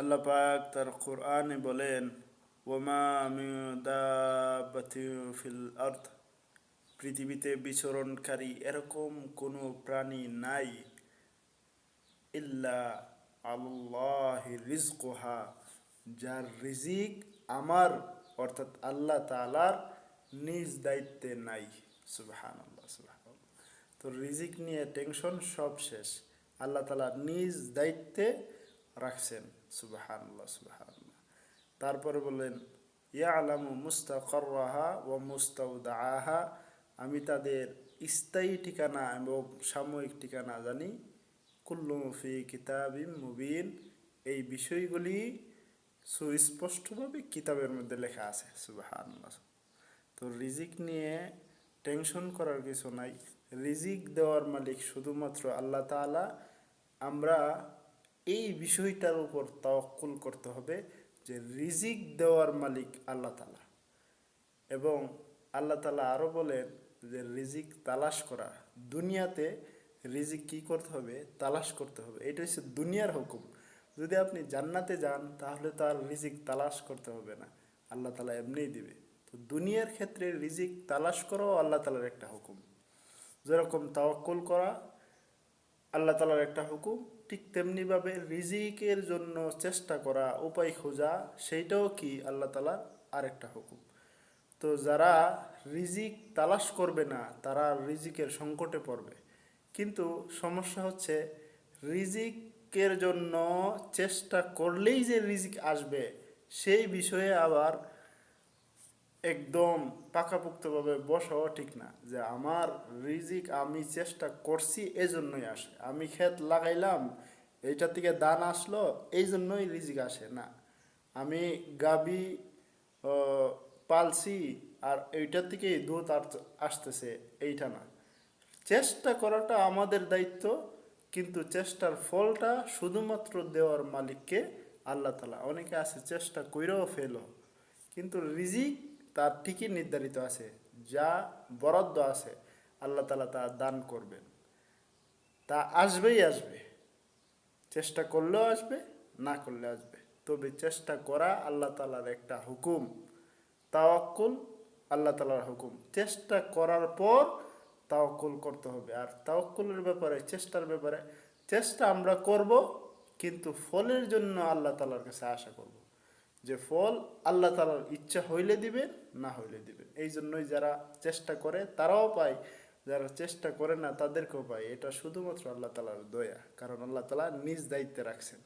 আল্লাহ পাক তার কোরআনে বলেন, ওমা ফিল আরদ পৃথিবীতে বিচরণকারী এরকম কোনো প্রাণী নাই, ইল্লা আল্লাহ রিজকুহা যার রিজিক আমার, অর্থাৎ আল্লাহ তালার নিজ দায়িত্বে নাই। সুবাহান আল্লাহ তো রিজিক নিয়ে টেনশন সব শেষ। আল্লাহ তালা নিজ দায়িত্বে রাখছেন। সুবাহান আল্লাহ সুবাহান তারপরে বললেন ইয়া আলামু মুস্তাকরাহা ও মুস্তাউদাহা আমি তাদের স্থায়ী ঠিকানা এবং সাময়িক ঠিকানা জানি। কুল্লু ফি কিতাবিম মুবিন। এই বিষয়গুলি সুস্পষ্টভাবে কিতাবের মধ্যে লেখা আছে সুবাহান তো রিজিক নিয়ে টেনশন করার কিছু নাই। রিজিক দেওয়ার মালিক শুধুমাত্র আল্লাহ তাআলা। আমরা এই বিষয়টার উপর তাওয়াক্কুল করতে হবে যে রিজিক দেওয়ার মালিক আল্লাহ তালা এবং আল্লাহ তালা আরও বলেন যে রিজিক তালাশ করা, দুনিয়াতে রিজিক কি করতে হবে? তালাশ করতে হবে। এটা হচ্ছে দুনিয়ার হুকুম। যদি আপনি জান্নাতে যান, তাহলে তো আর রিজিক তালাশ করতে হবে না। আল্লাহ তালা এমনিই দিবে। তো দুনিয়ার ক্ষেত্রে রিজিক তালাশ করাও আল্লাহ তালার একটা হুকুম। যেরকম তাওয়াক্কুল করা আল্লাহ তালার একটা হুকুম ঠিক তেমনিভাবে রিজিকের জন্য চেষ্টা করা উপায় খোঁজা, সেইটাও কি আল্লাহ তালার আরেকটা হুকুম। তো যারা রিজিক তালাশ করবে না, তারা রিজিকের সংকটে পড়বে। কিন্তু সমস্যা হচ্ছে, রিজিকের জন্য চেষ্টা করলেই যে রিজিক আসবে, সেই বিষয়ে আবার একদম পাকাপোক্তভাবে বসাও ঠিক না, যে আমার রিজিক আমি চেষ্টা করছি এই জন্যই আসে। আমি ক্ষেত লাগাইলাম, এইটা থেকে দান আসলো এই জন্যই রিজিক আসে না। আমি গাবি পালছি আর এইটার থেকেই দুধ আর আসতেছে, এইটা না। চেষ্টা করাটা আমাদের দায়িত্ব, কিন্তু চেষ্টার ফলটা শুধুমাত্র দেওয়ার মালিককে আল্লাহ তালা অনেকে আছে, চেষ্টা কইরেও ফেলো, কিন্তু রিজিক তার ঠিকই নির্ধারিত আছে, যা বরাদ্দ আছে, আল্লাহ তালা তা দান করবেন। তা আসবেই আসবে। চেষ্টা করলেও আসবে, না করলে আসবে। তবে চেষ্টা করা আল্লাহ তালার একটা হুকুম, তাওয়াক্কুল আল্লাহ তালার হুকুম। চেষ্টা করার পর তাওয়াক্কুল করতে হবে। আর তাওয়াক্কুলের ব্যাপারে, চেষ্টার ব্যাপারে, চেষ্টা আমরা করব, কিন্তু ফলের জন্য আল্লাহ তালার কাছে আশা করব। যে ফল আল্লাহ তালার ইচ্ছা হইলে দিবে, না হইলে দিবে। এই জন্যই যারা চেষ্টা করে, তারাও পায়। যারা চেষ্টা করে না, তাদেরকেও পায়। এটা শুধুমাত্র আল্লাহ তালার দয়া। কারণ আল্লাহ তালা নিজ দায়িত্বে রাখছেন।